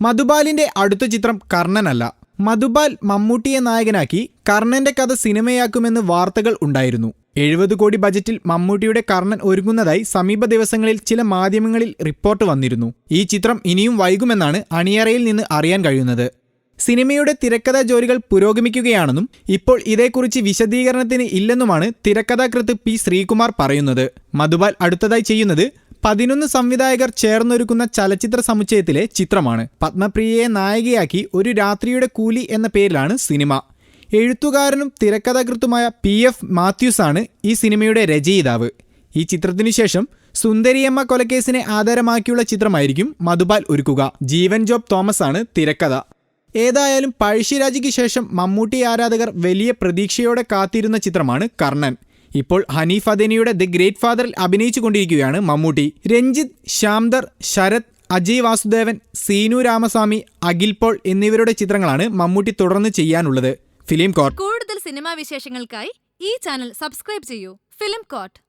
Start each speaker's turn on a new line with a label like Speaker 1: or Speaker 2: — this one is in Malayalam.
Speaker 1: മധുബാലിന്റെ അടുത്ത ചിത്രം കർണനല്ല. മധുബാൽ മമ്മൂട്ടിയെ നായകനാക്കി കർണന്റെ കഥ സിനിമയാക്കുമെന്ന് വാർത്തകൾ ഉണ്ടായിരുന്നു. എഴുപത് കോടി ബജറ്റിൽ മമ്മൂട്ടിയുടെ കർണൻ ഒരുങ്ങുന്നതായി സമീപ ദിവസങ്ങളിൽ ചില മാധ്യമങ്ങളിൽ റിപ്പോർട്ട് വന്നിരുന്നു. ഈ ചിത്രം ഇനിയും വൈകുമെന്നാണ് അണിയറയിൽ നിന്ന് അറിയാൻ കഴിയുന്നത്. സിനിമയുടെ തിരക്കഥാ ജോലികൾ പുരോഗമിക്കുകയാണെന്നും ഇപ്പോൾ ഇതേക്കുറിച്ച് വിശദീകരണത്തിന് ഇല്ലെന്നുമാണ് തിരക്കഥാകൃത്ത് പി ശ്രീകുമാർ പറയുന്നത്. മധുബാൽ അടുത്തതായി ചെയ്യുന്നത് പതിനൊന്ന് സംവിധായകർ ചേർന്നൊരുക്കുന്ന ചലച്ചിത്ര സമുച്ചയത്തിലെ ചിത്രമാണ്. പത്മപ്രിയയെ നായികയാക്കി ഒരു രാത്രിയുടെ കൂലി എന്ന പേരിലാണ് സിനിമ. എഴുത്തുകാരനും തിരക്കഥാകൃത്തുമായ പി എഫ് മാത്യൂസാണ് ഈ സിനിമയുടെ രചയിതാവ്. ഈ ചിത്രത്തിനു ശേഷം സുന്ദരിയമ്മ കൊലക്കേസിനെ ആധാരമാക്കിയുള്ള ചിത്രമായിരിക്കും മധുപാൽ ഒരുക്കുക. ജീവൻ ജോബ് തോമസ് ആണ് തിരക്കഥ. ഏതായാലും പഴശ്ശിരാജയ്ക്ക് ശേഷം മമ്മൂട്ടി ആരാധകർ വലിയ പ്രതീക്ഷയോടെ കാത്തിരുന്ന ചിത്രമാണ് കർണൻ. ഇപ്പോൾ ഹനീഫ് അദനിയുടെ ദി ഗ്രേറ്റ് ഫാദറിൽ അഭിനയിച്ചു കൊണ്ടിരിക്കുകയാണ് മമ്മൂട്ടി. രഞ്ജിത്ത് ശ്യാംദർ ശരത് അജയ് വാസുദേവൻ സീനു രാമസ്വാമി അഖിൽ പോൾ എന്നിവരുടെ ചിത്രങ്ങളാണ് മമ്മൂട്ടി തുടർന്ന് ചെയ്യാനുള്ളത്. Film court.
Speaker 2: കൂടുതൽ സിനിമാ വിശേഷങ്ങൾക്കായി ഈ ചാനൽ സബ്സ്ക്രൈബ് ചെയ്യൂ. Film coat